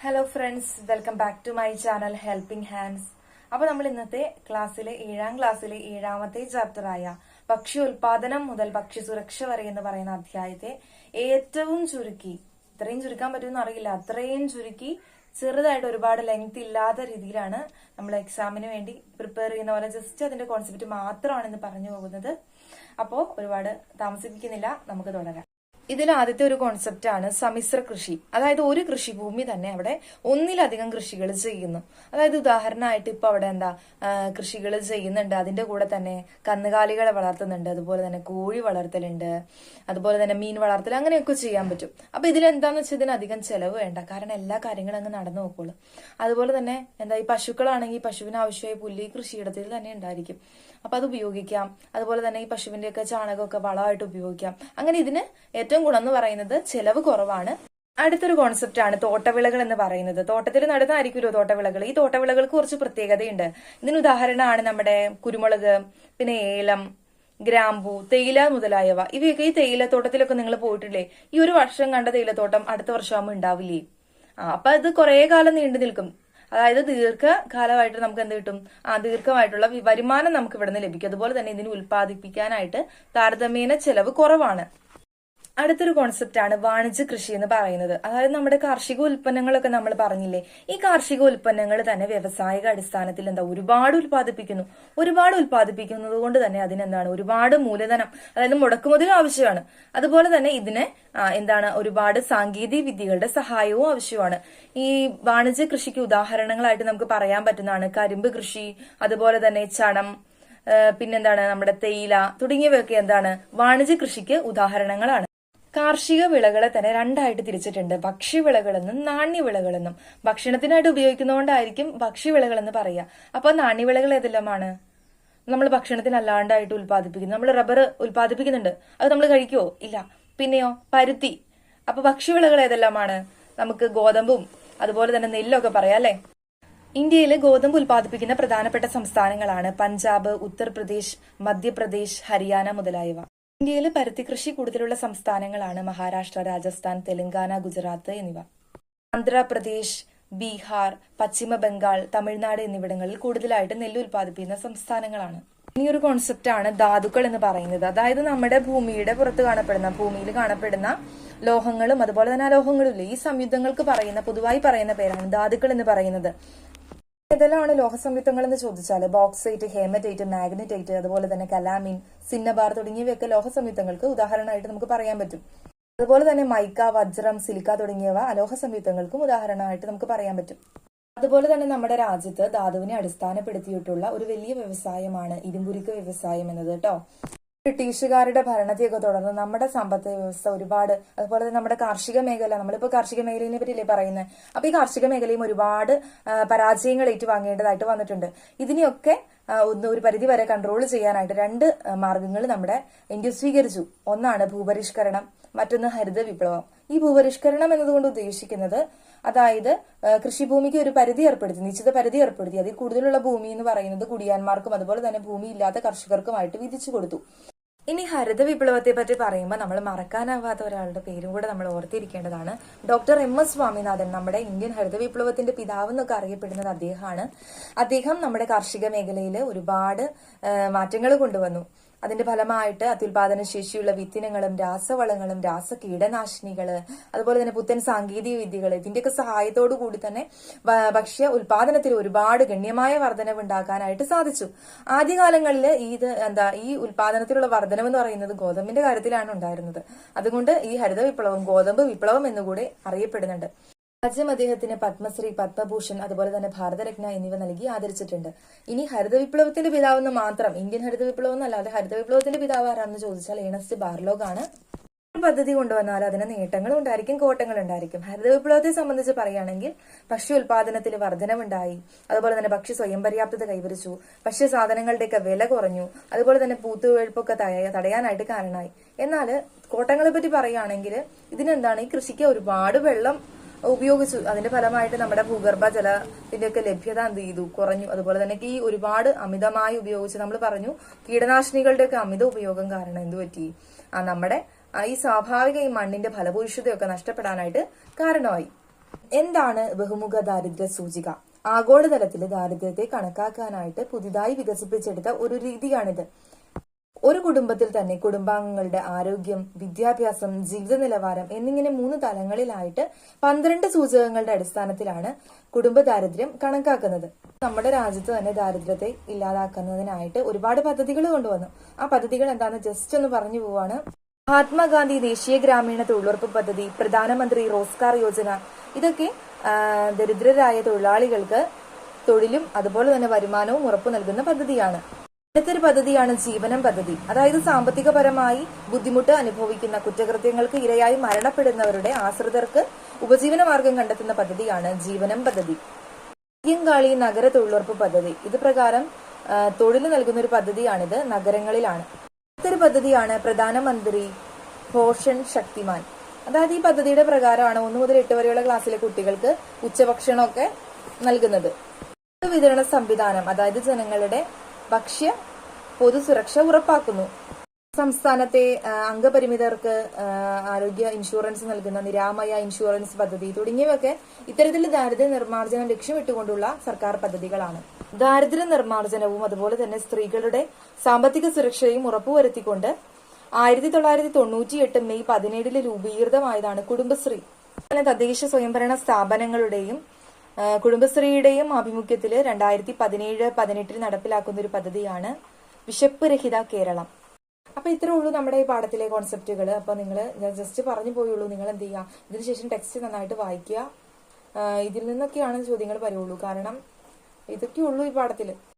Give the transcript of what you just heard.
Hello friends welcome back to my channel helping hands അപ്പൊ നമ്മൾ ഇന്നത്തെ ക്ലാസ്സിലെ ഏഴാം ക്ലാസ്സിലെ ഏഴാമത്തെ ചാപ്റ്ററായ ഭക്ഷ്യ ഉൽപാദനം മുതൽ ഭക്ഷ്യ സുരക്ഷ വരെ എന്ന് പറയുന്ന അധ്യായത്തെ ഏറ്റവും ചുരുക്കി ഇത്രയും ചുരുക്കാൻ പറ്റുമെന്ന് അറിയില്ല അത്രയും ചുരുക്കി ചെറുതായിട്ട് ഒരുപാട് ലെങ്ത് ഇല്ലാത്ത രീതിയിലാണ് നമ്മൾ എക്സാമിന് വേണ്ടി പ്രിപ്പയർ ചെയ്യുന്ന പോലെ ജസ്റ്റ് അതിന്റെ കോൺസെപ്റ്റ് മാത്രമാണ് ഇന്ന് പറഞ്ഞു പോകുന്നത്. അപ്പോൾ ഒരുപാട് താമസിപ്പിക്കുന്നില്ല നമുക്ക് തുടരാം. ഇതിൽ ആദ്യത്തെ ഒരു കോൺസെപ്റ്റ് ആണ് സമിശ്ര കൃഷി. അതായത് ഒരു കൃഷിഭൂമി തന്നെ അവിടെ ഒന്നിലധികം കൃഷികൾ ചെയ്യുന്നു. അതായത് ഉദാഹരണമായിട്ട് ഇപ്പൊ അവിടെ എന്താ കൃഷികൾ ചെയ്യുന്നുണ്ട്. അതിന്റെ കൂടെ തന്നെ കന്നുകാലികളെ വളർത്തുന്നുണ്ട്. അതുപോലെ തന്നെ കോഴി വളർത്തലുണ്ട്. അതുപോലെ തന്നെ മീൻ വളർത്തൽ അങ്ങനെയൊക്കെ ചെയ്യാൻ പറ്റും. അപ്പൊ ഇതിൽ എന്താന്ന് വെച്ചാൽ ഇതിന് അധികം ചെലവ് വേണ്ട. കാരണം എല്ലാ കാര്യങ്ങളും അങ്ങ് നടന്നു നോക്കുള്ളൂ അതുപോലെ തന്നെ എന്താ ഈ പശുക്കളാണെങ്കിൽ പശുവിന് ആവശ്യമായ പുല്ല് ഈ കൃഷിയിടത്തിൽ തന്നെ ഉണ്ടായിരിക്കും. അപ്പൊ അത് ഉപയോഗിക്കാം. അതുപോലെ തന്നെ ഈ പശുവിന്റെ ഒക്കെ ചാണകമൊക്കെ വളമായിട്ട് ഉപയോഗിക്കാം. അങ്ങനെ ഇതിന് ഏറ്റവും ഗുണം എന്ന് പറയുന്നത് ചെലവ് കുറവാണ്. അടുത്തൊരു കോൺസെപ്റ്റ് ആണ് തോട്ടവിളകൾ എന്ന് പറയുന്നത്. തോട്ടത്തിൽ നടന്നായിരിക്കുമല്ലോ തോട്ടവിളകൾ. ഈ തോട്ടവിളകൾക്ക് കുറച്ച് പ്രത്യേകതയുണ്ട്. ഇതിന് ഉദാഹരണമാണ് നമ്മുടെ കുരുമുളക് പിന്നെ ഏലം ഗ്രാമ്പു തേയില മുതലായവ. ഇവയൊക്കെ ഈ തേയിലത്തോട്ടത്തിലൊക്കെ നിങ്ങൾ പോയിട്ടില്ലേ? ഈ ഒരു വർഷം കണ്ട തേയിലത്തോട്ടം അടുത്ത വർഷമാകുമ്പോൾ ഉണ്ടാവില്ലേ? ആ അപ്പൊ അത് കുറെ കാലം നീണ്ടു നിൽക്കും. അതായത് ദീർഘകാലമായിട്ട് നമുക്ക് എന്ത് കിട്ടും? ആ ദീർഘമായിട്ടുള്ള വരുമാനം നമുക്ക് ഇവിടെ നിന്ന് ലഭിക്കും. അതുപോലെ തന്നെ ഇതിന് ഉൽപ്പാദിപ്പിക്കാനായിട്ട് താരതമ്യേന ചെലവ് കുറവാണ്. അടുത്തൊരു കോൺസെപ്റ്റ് ആണ് വാണിജ്യ കൃഷി എന്ന് പറയുന്നത്. അതായത് നമ്മുടെ കാർഷിക ഉൽപ്പന്നങ്ങളൊക്കെ നമ്മൾ പറഞ്ഞില്ലേ? ഈ കാർഷിക ഉൽപ്പന്നങ്ങൾ തന്നെ വ്യവസായിക അടിസ്ഥാനത്തിൽ എന്താ? ഒരുപാട് ഉൽപ്പാദിപ്പിക്കുന്നു. ഒരുപാട് ഉൽപ്പാദിപ്പിക്കുന്നത് കൊണ്ട് തന്നെ അതിനെന്താണ് ഒരുപാട് മൂലധനം അതായത് മുടക്കുമതി ആവശ്യമാണ്. അതുപോലെ തന്നെ ഇതിന് എന്താണ്? ഒരുപാട് സാങ്കേതിക വിദ്യകളുടെ സഹായവും ആവശ്യമാണ്. ഈ വാണിജ്യ കൃഷിക്ക് ഉദാഹരണങ്ങളായിട്ട് നമുക്ക് പറയാൻ പറ്റുന്നതാണ് കരിമ്പ് കൃഷി അതുപോലെ തന്നെ ചണം പിന്നെന്താണ്? നമ്മുടെ തേയില തുടങ്ങിയവയൊക്കെ എന്താണ്? വാണിജ്യ കൃഷിക്ക് ഉദാഹരണങ്ങളാണ്. കാർഷിക വിളകളെ തന്നെ രണ്ടായിട്ട് തിരിച്ചിട്ടുണ്ട്. ഭക്ഷ്യവിളകളെന്നും നാണ്യവിളകളെന്നും. ഭക്ഷണത്തിനായിട്ട് ഉപയോഗിക്കുന്നതുകൊണ്ടായിരിക്കും ഭക്ഷ്യവിളകളെന്ന് പറയുക അപ്പൊ നാണ്യവിളകൾ ഏതെല്ലാമാണ്? നമ്മൾ ഭക്ഷണത്തിന് അല്ലാണ്ടായിട്ട് ഉൽപ്പാദിപ്പിക്കുന്നു. നമ്മൾ റബ്ബർ ഉൽപ്പാദിപ്പിക്കുന്നുണ്ട്. അത് നമ്മൾ കഴിക്കുവോ? ഇല്ല. പിന്നെയോ? പരുത്തി. അപ്പൊ ഭക്ഷ്യവിളകൾ ഏതെല്ലാമാണ്? നമുക്ക് ഗോതമ്പും അതുപോലെ തന്നെ നെല്ലൊക്കെ പറയാം അല്ലേ? ഇന്ത്യയിൽ ഗോതമ്പ് ഉൽപ്പാദിപ്പിക്കുന്ന പ്രധാനപ്പെട്ട സംസ്ഥാനങ്ങളാണ് പഞ്ചാബ് ഉത്തർപ്രദേശ് മധ്യപ്രദേശ് ഹരിയാന മുതലായവ. ഇന്ത്യയിൽ പരുത്തി കൃഷി കൂടുതലുള്ള സംസ്ഥാനങ്ങളാണ് മഹാരാഷ്ട്ര രാജസ്ഥാൻ തെലങ്കാന ഗുജറാത്ത് എന്നിവ. ആന്ധ്രാപ്രദേശ് ബീഹാർ പശ്ചിമ ബംഗാൾ തമിഴ്നാട് എന്നിവിടങ്ങളിൽ കൂടുതലായിട്ട് നെല്ല് ഉൽപ്പാദിപ്പിക്കുന്ന സംസ്ഥാനങ്ങളാണ്. ഇനി ഒരു കോൺസെപ്റ്റ് ആണ് ധാതുക്കൾ എന്ന് പറയുന്നത്. അതായത് നമ്മുടെ ഭൂമിയുടെ പുറത്ത് കാണപ്പെടുന്ന ഭൂമിയിൽ കാണപ്പെടുന്ന ലോഹങ്ങളും അതുപോലെ തന്നെ അലോഹങ്ങളും ഇല്ലേ? ഈ സംയുദ്ധങ്ങൾക്ക് പറയുന്ന പൊതുവായി പറയുന്ന പേരാണ് ധാതുക്കൾ എന്ന് പറയുന്നത്. ഏതെല്ലാമാണ് ലോഹസംയുക്തങ്ങൾ എന്ന് ചോദിച്ചാൽ ബോക്സൈറ്റ് ഹേമറ്റൈറ്റ് മാഗ്നറ്റൈറ്റ് അതുപോലെ തന്നെ കലാമിൻ സിന്നബാർ തുടങ്ങിയവയൊക്കെ ലോഹസംയുക്തങ്ങൾക്ക് ഉദാഹരണമായിട്ട് നമുക്ക് പറയാൻ പറ്റും. അതുപോലെ തന്നെ മൈക്ക വജ്രം സിലിക്ക തുടങ്ങിയവ അലോഹ സംയുക്തങ്ങൾക്കും ഉദാഹരണമായിട്ട് നമുക്ക് പറയാൻ പറ്റും. അതുപോലെ തന്നെ നമ്മുടെ രാജ്യത്ത് ധാതുവിനെ അടിസ്ഥാനപ്പെടുത്തിയിട്ടുള്ള ഒരു വലിയ വ്യവസായമാണ് ഇരുമ്പുരുക്ക് വ്യവസായം എന്നത് കേട്ടോ ബ്രിട്ടീഷുകാരുടെ ഭരണത്തെയൊക്കെ തുടർന്ന് നമ്മുടെ സമ്പത്ത് വ്യവസ്ഥ ഒരുപാട് അതുപോലെ തന്നെ നമ്മുടെ കാർഷിക മേഖല നമ്മളിപ്പോ കാർഷിക മേഖലയെ പറ്റിയില്ലേ പറയുന്നത് അപ്പൊ ഈ കാർഷിക മേഖലയും ഒരുപാട് പരാജയങ്ങൾ ഏറ്റുവാങ്ങേണ്ടതായിട്ട് വന്നിട്ടുണ്ട്. ഇതിനെയൊക്കെ ഒന്ന് ഒരു പരിധി വരെ കൺട്രോൾ ചെയ്യാനായിട്ട് രണ്ട് മാർഗങ്ങൾ നമ്മുടെ ഇന്ത്യ സ്വീകരിച്ചു. ഒന്നാണ് ഭൂപരിഷ്കരണം മറ്റൊന്ന് ഹരിത വിപ്ലവം ഈ ഭൂപരിഷ്കരണം എന്നതുകൊണ്ട് ഉദ്ദേശിക്കുന്നത് അതായത് കൃഷിഭൂമിക്ക് ഒരു പരിധി ഏർപ്പെടുത്തി നിശ്ചിത പരിധി ഏർപ്പെടുത്തി. അതിൽ കൂടുതലുള്ള ഭൂമി എന്ന് പറയുന്നത് കുടിയാന്മാർക്കും അതുപോലെ തന്നെ ഭൂമി ഇല്ലാത്ത കർഷകർക്കുമായിട്ട് വിധിച്ചു കൊടുത്തു. ഇനി ഹരിത വിപ്ലവത്തെ പറ്റി പറയുമ്പോൾ നമ്മൾ മറക്കാനാവാത്ത ഒരാളുടെ പേരും കൂടെ നമ്മൾ ഓർത്തിരിക്കേണ്ടതാണ്. ഡോക്ടർ എം എസ് സ്വാമിനാഥൻ നമ്മുടെ ഇന്ത്യൻ ഹരിത വിപ്ലവത്തിന്റെ പിതാവ് എന്നൊക്കെ അറിയപ്പെടുന്നത് അദ്ദേഹമാണ്. അദ്ദേഹം നമ്മുടെ കാർഷിക മേഖലയിൽ ഒരുപാട് മാറ്റങ്ങൾ കൊണ്ടുവന്നു. അതിന്റെ ഫലമായിട്ട് അത്യുൽപാദന ശേഷിയുള്ള വിത്തിനങ്ങളും രാസവളങ്ങളും രാസ കീടനാശിനികൾ അതുപോലെ തന്നെ പുത്തൻ സാങ്കേതിക വിദ്യകൾ ഇതിന്റെയൊക്കെ സഹായത്തോടു കൂടി തന്നെ ഭക്ഷ്യ ഉൽപാദനത്തിൽ ഒരുപാട് ഗണ്യമായ വർധനവ് ഉണ്ടാക്കാനായിട്ട് സാധിച്ചു. ആദ്യകാലങ്ങളിൽ ഇത് എന്താ ഈ ഉൽപാദനത്തിലുള്ള വർധനവ് എന്ന് പറയുന്നത് ഗോതമ്പിന്റെ കാര്യത്തിലാണ് ഉണ്ടായിരുന്നത്. അതുകൊണ്ട് ഈ ഹരിത വിപ്ലവം ഗോതമ്പ് വിപ്ലവം എന്നുകൂടി അറിയപ്പെടുന്നുണ്ട്. രാജ്യം അദ്ദേഹത്തിന് പത്മശ്രീ പത്മഭൂഷൺ അതുപോലെ തന്നെ ഭാരതരത്ന എന്നിവ നൽകി ആദരിച്ചിട്ടുണ്ട്. ഇനി ഹരിത വിപ്ലവത്തിന്റെ പിതാവെന്ന് മാത്രം ഇന്ത്യൻ ഹരിത വിപ്ലവം എന്നല്ലാതെ ഹരിത വിപ്ലവത്തിന്റെ പിതാവ് ആരാണെന്ന് ചോദിച്ചാൽ ഏണസ്റ്റ് ബാർലോഗ് ആണ് പദ്ധതി കൊണ്ടുവന്നാൽ അതിന് നേട്ടങ്ങളും ഉണ്ടായിരിക്കും കോട്ടങ്ങളും ഉണ്ടായിരിക്കും. ഹരിത വിപ്ലവത്തെ സംബന്ധിച്ച് പറയുകയാണെങ്കിൽ ഭക്ഷ്യ ഉൽപാദനത്തിൽ വർധനവുണ്ടായി. അതുപോലെ തന്നെ ഭക്ഷ്യ സ്വയം പര്യാപ്തത കൈവരിച്ചു. ഭക്ഷ്യ സാധനങ്ങളുടെയൊക്കെ വില കുറഞ്ഞു. അതുപോലെ തന്നെ പൂത്തുവെഴുപ്പൊക്കെ തടയ- തടയാനായിട്ട് കാരണമായി. എന്നാൽ കോട്ടങ്ങളെ പറ്റി പറയുകയാണെങ്കിൽ ഇതിനെന്താണ് ഈ കൃഷിക്ക് ഒരുപാട് വെള്ളം ഉപയോഗിച്ചു അതിന്റെ ഫലമായിട്ട് നമ്മുടെ ഭൂഗർഭ ജലത്തിന്റെയൊക്കെ ലഭ്യത എന്ത് ചെയ്തു? കുറഞ്ഞു. അതുപോലെ തന്നെ ഈ ഒരുപാട് അമിതമായി ഉപയോഗിച്ച് നമ്മൾ പറഞ്ഞു കീടനാശിനികളുടെയൊക്കെ അമിത ഉപയോഗം കാരണം എന്ത് പറ്റി? ആ നമ്മുടെ ഈ സ്വാഭാവിക ഈ മണ്ണിന്റെ ഫലഭൂയിഷ്ഠതയൊക്കെ നഷ്ടപ്പെടാനായിട്ട് കാരണമായി. എന്താണ് ബഹുമുഖ ദാരിദ്ര്യ സൂചിക? ആഗോളതലത്തിൽ ദാരിദ്ര്യത്തെ കണക്കാക്കാനായിട്ട് പുതുതായി വികസിപ്പിച്ചെടുത്ത ഒരു രീതിയാണിത്. ഒരു കുടുംബത്തിൽ തന്നെ കുടുംബാംഗങ്ങളുടെ ആരോഗ്യം വിദ്യാഭ്യാസം ജീവിത നിലവാരം എന്നിങ്ങനെ മൂന്ന് തലങ്ങളിലായിട്ട് പന്ത്രണ്ട് സൂചകങ്ങളുടെ അടിസ്ഥാനത്തിലാണ് കുടുംബ ദാരിദ്ര്യം കണക്കാക്കുന്നത്. നമ്മുടെ രാജ്യത്ത് തന്നെ ദാരിദ്ര്യത്തെ ഇല്ലാതാക്കുന്നതിനായിട്ട് ഒരുപാട് പദ്ധതികൾ കൊണ്ടുവന്നു. ആ പദ്ധതികൾ എന്താണെന്ന് ജസ്റ്റ് ഒന്ന് പറഞ്ഞു പോവാണ്. മഹാത്മാഗാന്ധി ദേശീയ ഗ്രാമീണ തൊഴിലുറപ്പ് പദ്ധതി പ്രധാനമന്ത്രി റോസ്കാർ യോജന. ഇതൊക്കെ ദരിദ്രരായ തൊഴിലാളികൾക്ക് തൊഴിലും അതുപോലെ തന്നെ വരുമാനവും ഉറപ്പു നൽകുന്ന പദ്ധതിയാണ്. അടുത്തൊരു പദ്ധതിയാണ് ജീവനം പദ്ധതി. അതായത് സാമ്പത്തികപരമായി ബുദ്ധിമുട്ട് അനുഭവിക്കുന്ന കുറ്റകൃത്യങ്ങൾക്ക് ഇരയായി മരണപ്പെടുന്നവരുടെ ആശ്രിതർക്ക് ഉപജീവന മാർഗം കണ്ടെത്തുന്ന പദ്ധതിയാണ് ജീവനം പദ്ധതി. അയ്യങ്കാളി നഗര തൊഴിലുറപ്പ് പദ്ധതി. ഇത് പ്രകാരം തൊഴിൽ നൽകുന്ന ഒരു പദ്ധതിയാണിത്. നഗരങ്ങളിലാണ്. അടുത്തൊരു പദ്ധതിയാണ് പ്രധാനമന്ത്രി പോഷൻ ശക്തിമാൻ. അതായത് ഈ പദ്ധതിയുടെ പ്രകാരമാണ് ഒന്ന് മുതൽ എട്ട് വരെയുള്ള ക്ലാസ്സിലെ കുട്ടികൾക്ക് ഉച്ചഭക്ഷണമൊക്കെ നൽകുന്നത്. വിതരണ സംവിധാനം. അതായത് ജനങ്ങളുടെ ഭക്ഷ്യ പൊതുസുരക്ഷ ഉറപ്പാക്കുന്നു. സംസ്ഥാനത്തെ അംഗപരിമിതർക്ക് ആരോഗ്യ ഇൻഷുറൻസ് നൽകുന്ന നിരാമയ ഇൻഷുറൻസ് പദ്ധതി തുടങ്ങിയവയൊക്കെ ഇത്തരത്തിൽ ദാരിദ്ര്യ നിർമ്മാർജനം ലക്ഷ്യമിട്ടുകൊണ്ടുള്ള സർക്കാർ പദ്ധതികളാണ്. ദാരിദ്ര്യ നിർമ്മാർജനവും അതുപോലെ തന്നെ സ്ത്രീകളുടെ സാമ്പത്തിക സുരക്ഷയും ഉറപ്പുവരുത്തിക്കൊണ്ട് ആയിരത്തി തൊള്ളായിരത്തി തൊണ്ണൂറ്റിയെട്ട് മെയ് പതിനേഴിൽ രൂപീകൃതമായതാണ് കുടുംബശ്രീ. തദ്ദേശ സ്വയംഭരണ സ്ഥാപനങ്ങളുടെയും കുടുംബശ്രീയുടെയും ആഭിമുഖ്യത്തിൽ രണ്ടായിരത്തി പതിനേഴ് പതിനെട്ടിൽ നടപ്പിലാക്കുന്ന ഒരു പദ്ധതിയാണ് വിശപ്പ് രഹിത കേരളം. അപ്പൊ ഇത്രേ ഉള്ളൂ നമ്മുടെ ഈ പാഠത്തിലെ കോൺസെപ്റ്റുകൾ അപ്പൊ നിങ്ങൾ ജസ്റ്റ് പറഞ്ഞു പോയുള്ളൂ. നിങ്ങൾ എന്ത് ചെയ്യുക ഇതിനുശേഷം ടെക്സ്റ്റ് നന്നായിട്ട് വായിക്കുക. ഇതിൽ നിന്നൊക്കെയാണ് ചോദ്യങ്ങൾ വരുള്ളൂ. കാരണം ഇതൊക്കെ ഉള്ളൂ ഈ പാഠത്തിൽ